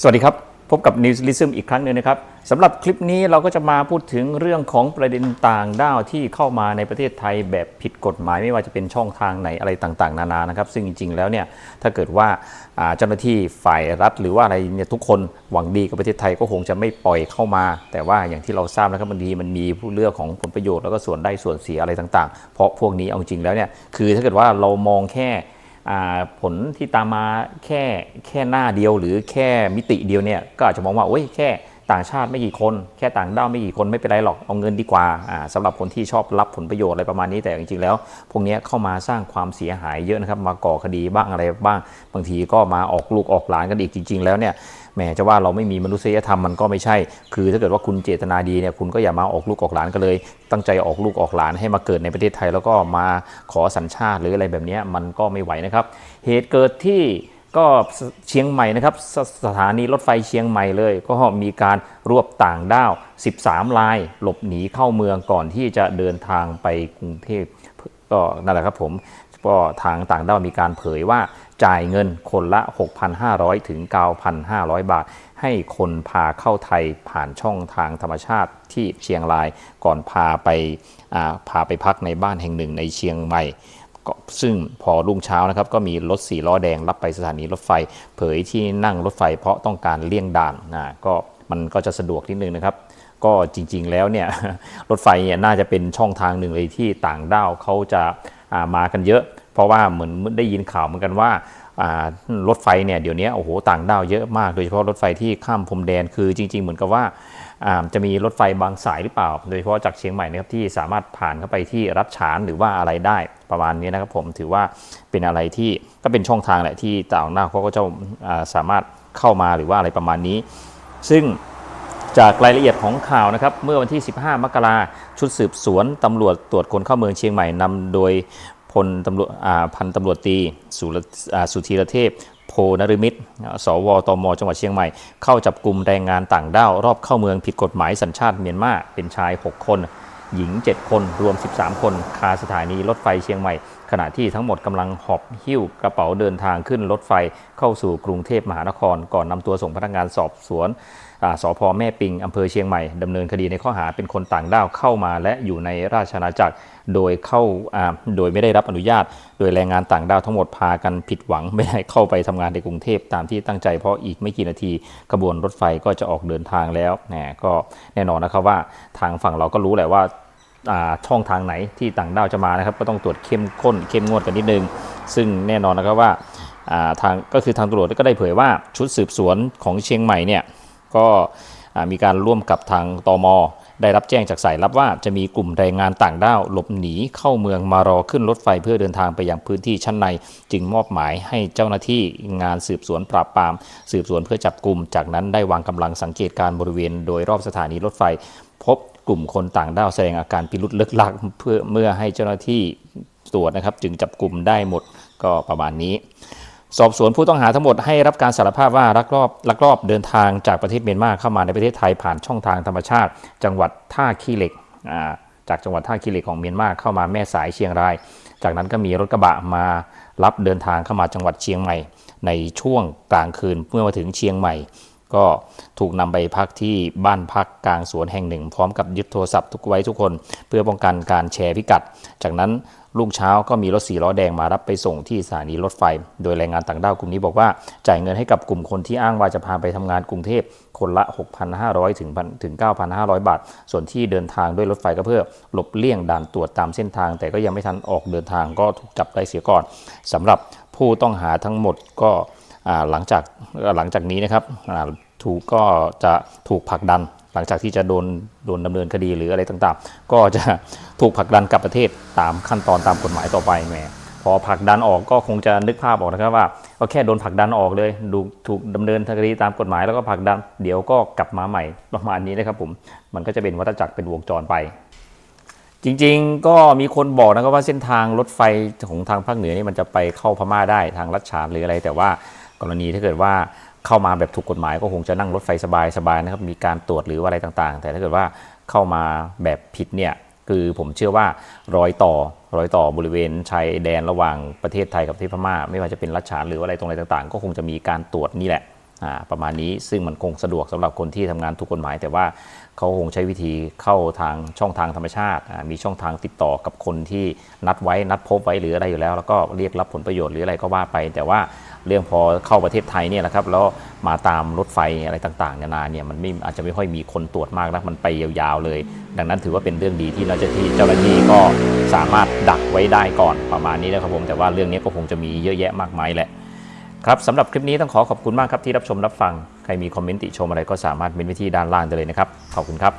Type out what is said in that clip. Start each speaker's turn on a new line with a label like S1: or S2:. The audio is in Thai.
S1: สวัสดีครับ พบกับ News l i s m อีกครั้งหนึ่งนะครับสำหรับคลิปนี้เราก็จะมาพูดถึงเรื่องของประเด็นต่างด้าวที่เข้ามาในประเทศไทยแบบผิดกฎหมาย ไม่ว่าจะเป็นช่องทางไหนอะไรต่างๆ นานานะครับ ซึ่งจริงๆแล้วเนี่ยถ้าเกิดว่าเจ้าหน้าที่ฝ่ายรัฐ หรือว่าอะไรเนี่ยทุกคนหวังดีกับประเทศไทยก็คงจะไม่ปล่อยเข้ามา แต่ว่าอย่างที่เราทราบนะครับบางทีมันมีผู้เรื่องของผลประโยชน์แล้วก็ส่วนได้ส่วนเสียอะไรต่างๆ เพราะพวกนี้เอาจริงแล้วเนี่ยคือถ้าเกิดว่าเรามองแค่ ผลที่ตามมาแค่แค่หน้าเดียวหรือแค่มิติเดียวเนี่ยก็อาจจะมองว่าโอ้ยแค่ ต่างชาติไม่กี่คน แค่ต่างด้าวไม่กี่คนไม่เป็นไรหรอกเอาเงินดีกว่าอ่าสำหรับคนที่ชอบรับผลประโยชน์อะไรประมาณนี้แต่จริงๆแล้ว พวกนี้เข้ามาสร้างความเสียหายเยอะนะครับมาก่อคดีบ้างอะไรบ้าง บางทีก็มาออกลูกออกหลานกันอีกจริง ๆ แล้วเนี่ยแหมจะว่าเราไม่มีมนุษยธรรมมันก็ไม่ใช่ คือถ้าเกิดว่าคุณเจตนาดีเนี่ยคุณก็อย่ามาออกลูกออกหลานกันเลย ตั้งใจออกลูกออกหลานให้มาเกิดในประเทศไทย แล้วก็มาขอสัญชาติหรืออะไรแบบนี้มันก็ไม่ไหวนะครับ เหตุเกิดที่ ก็เชียงใหม่นะครับสสถานีรถไฟเชียงใหม่เลย ก็มีการรวบต่างด้าว 13ราย หลบหนีเข้าเมืองก่อนที่จะเดินทางไปกรุงเทพก็นั่นแหละครับผมก็ทางต่างด้าวมีการเผยว่าจ่ายเงินคนละ 6,500 ถึง 9,500 บาท ให้คนพาเข้าไทยผ่านช่องทางธรรมชาติที่เชียงรายก่อนพาไปพาไปพักในบ้านแห่งหนึ่งในเชียงใหม่ ซึ่งพอรุ่งเช้านะครับก็มีรถสี่ล้อแดงรับไปสถานีรถไฟ เผยที่นั่งรถไฟเพราะต้องการเลี่ยงด่านนะก็มันก็จะสะดวกนิดนึงนะครับ ก็จริงๆแล้วเนี่ยรถไฟเนี่ยน่าจะเป็นช่องทางหนึ่งเลยที่ต่างด้าวเขาจะามากันเยอะ เพราะว่าเหมือนได้ยินข่าวเหมือนกันว่ารถไฟเนี่ยเดี๋ยวนี้โอ้โหต่างด้าวเยอะมาก โดยเฉพาะรถไฟที่ข้ามพรมแดนคือจริง ๆ เหมือนกับว่าาจะมีรถไฟบางสายหรือเปล่า โดยเฉพาะจากเชียงใหม่นะครับที่สามารถผ่านเข้าไปที่รัชฉานหรือว่าอะไรได้ ประมาณนี้นะครับผมถือว่าเป็นอะไรที่ก็เป็นช่องทางแหละที่ต่างด้าเขาก็จะสามารถเข้ามาหรือว่าอะไรประมาณนี้ ซึ่งจากรายละเอียดของข่าวนะครับ เมื่อวันที่ 15 มกราชุดสืบสวนตำรวจตรวจคนเข้าเมืองเชียงใหม่นำโดยพลตำรวจพันตำรวจตีสุสุธีรเทพ โพนริมิตรสวตม จังหวัดเชียงใหม่ เข้าจับกลุ่มแรงงานต่างด้าว รอบเข้าเมืองผิดกฎหมายสัญชาติเมียนมาเป็นชาย 6 คน หญิง 7 คนรวม 13 คนคาสถานีรถไฟเชียงใหม่ ขณะที่ทั้งหมดกำลังหอบหิ้วกระเป๋าเดินทางขึ้นรถไฟเข้าสู่กรุงเทพมหานคร ก่อนนำตัวส่งพนักงานสอบสวนอ่าสพแม่ปิงอำเภอเชียงใหม่ดำเนินคดีในข้อหาเป็นคนต่างด้าวเข้ามาและอยู่ในราชอาณาจักรโดยเข้าโดยไม่ได้รับอนุญาต โดยแรงงานต่างด้าวทั้งหมดพากันผิดหวังไม่ได้เข้าไปทำงานในกรุงเทพตามที่ตั้งใจเพราะอีกไม่กี่นาทีขบวนรถไฟก็จะออกเดินทางแล้วก็แน่นอนนะครับว่าทางฝั่งเราก็รู้แหละว่า ช่องทางไหนที่ต่างด้าวจะมานะครับ ก็ต้องตรวจเข้มข้นเข้มงวดกันนิดนึง ซึ่งแน่นอนนะครับว่าทางก็คือทางตำรวจก็ได้เผยว่าชุดสืบสวนของเชียงใหม่เนี่ยก็มีการร่วมกับทางตม ได้รับแจ้งจากสายลับว่าจะมีกลุ่มแรงงานต่างด้าวหลบหนีเข้าเมืองมารอขึ้นรถไฟเพื่อเดินทางไปยังพื้นที่ชั้นใน จึงมอบหมายให้เจ้าหน้าที่งานสืบสวนปราบปราม สืบสวนเพื่อจับกลุ่ม จากนั้นได้วางกำลังสังเกตการณ์บริเวณ โดยรอบสถานีรถไฟ พบกลุ่มคนต่างด้าวแสดงอาการพิรุษเลิกลักเพื่อเมื่อให้เจ้าหน้าที่ตรวจนะครับ จึงจับกลุ่มได้หมดก็ประมาณนี้ สอบสวนผู้ต้องหาทั้งหมดให้รับการสารภาพว่าลักลอบลักลอบเดินทางจากประเทศเมียนมาเข้ามาในประเทศไทยผ่านช่องทางธรรมชาติ จังหวัดท่าขี้เหล็กจากจังหวัดท่าขี้เหล็กของเมียนมาเข้ามาแม่สายเชียงราย จากนั้นก็มีรถกระบะมารับเดินทางเข้ามาจังหวัดเชียงใหม่ ในช่วงกลางคืนเมื่อมาถึงเชียงใหม่ ก็ถูกนำไปพักที่บ้านพักกลางสวนแห่งหนึ่ง พร้อมกับยึดโทรศัพท์ทุกไว้ทุกคน เพื่อป้องกันการแชร์พิกัด จากนั้นรุ่งเช้าก็มีรถสีล้อแดงมารับไปส่งที่สถานีรถไฟ โดยแรงงานต่างด้าวกลุ่มนี้บอกว่าจ่ายเงินให้กับกลุ่มคนที่อ้างว่าจะพาไปทำงานกรุงเทพคนละ 6,500 ถึงถึง 9,500 บาท ส่วนที่เดินทางด้วยรถไฟก็เพื่อหลบเลี่ยงด่านตรวจตามเส้นทาง แต่ก็ยังไม่ทันออกเดินทางก็ถูกจับได้เสียก่อนสำหรับผู้ต้องหาทั้งหมดก็ หลังจากหลังจากนี้นะครับถูกก็จะถูกผลักดัน หลังจากที่จะโดนโดนดำเนินคดีหรืออะไรต่างๆ ก็จะถูกผลักดันกลับประเทศตามขั้นตอนตามกฎหมายต่อไปแหมพอผลักดันออกก็คงจะนึกภาพออกนะครับว่าก็แค่โดนผลักดันออกเลยดูถูกดำเนินคดีตามกฎหมายแล้วก็ผลักดันเดี๋ยวก็กลับมาใหม่ประมาณนี้นะครับผมมันก็จะเป็นวัฏจักรเป็นวงจรไป จริงๆก็มีคนบอกนะครับว่าเส้นทางรถไฟของทางภาคเหนือนี่มันจะไปเข้าพม่าได้ทางลัดฉานหรืออะไรแต่ว่า กรณีถ้าเกิดว่าเข้ามาแบบถูกกฎหมายก็คงจะนั่งรถไฟสบายๆนะครับมีการตรวจหรือว่าอะไรต่างๆ แต่ถ้าเกิดว่าเข้ามาแบบผิดเนี่ยคือผมเชื่อว่ารอยต่อรอยต่อบริเวณชายแดนระหว่างประเทศไทยกับประเทศพม่า ไม่ว่าจะเป็นรัชฉานหรือว่าอะไรตรงอะไรต่างๆ ก็คงจะมีการตรวจนี่แหละ ประมาณนี้ซึ่งมันคงสะดวกสำหรับคนที่ทำงานถูกกฎหมาย แต่ว่าเขาคงใช้วิธีเข้าทางช่องทางธรรมชาติ มีช่องทางติดต่อกับคนที่นัดไว้นัดพบไว้หรืออะไรอยู่แล้ว แล้วก็เรียกรับผลประโยชน์หรืออะไรก็ว่าไป แต่ว่าเรื่องพอเข้าประเทศไทยเนี่ยแหละครับแล้วมาตามรถไฟอะไรต่างๆนานาเนี่ยมันไม่อาจจะไม่ค่อยมีคนตรวจมากนะมันไปยาวๆเลย ดังนั้นถือว่าเป็นเรื่องดีที่เราจะที่เจ้าหน้าที่ก็สามารถดักไว้ได้ก่อนประมาณนี้นะครับผมแต่ว่าเรื่องนี้ก็คงจะมีเยอะแยะมากมายแหละ ครับสำหรับคลิปนี้ต้องขอขอบคุณมากครับที่รับชมรับฟัง ใครมีคอมเมนต์ติชมอะไรก็สามารถเมนไว้ที่ด้านล่างได้เลยนะครับ ขอบคุณครับ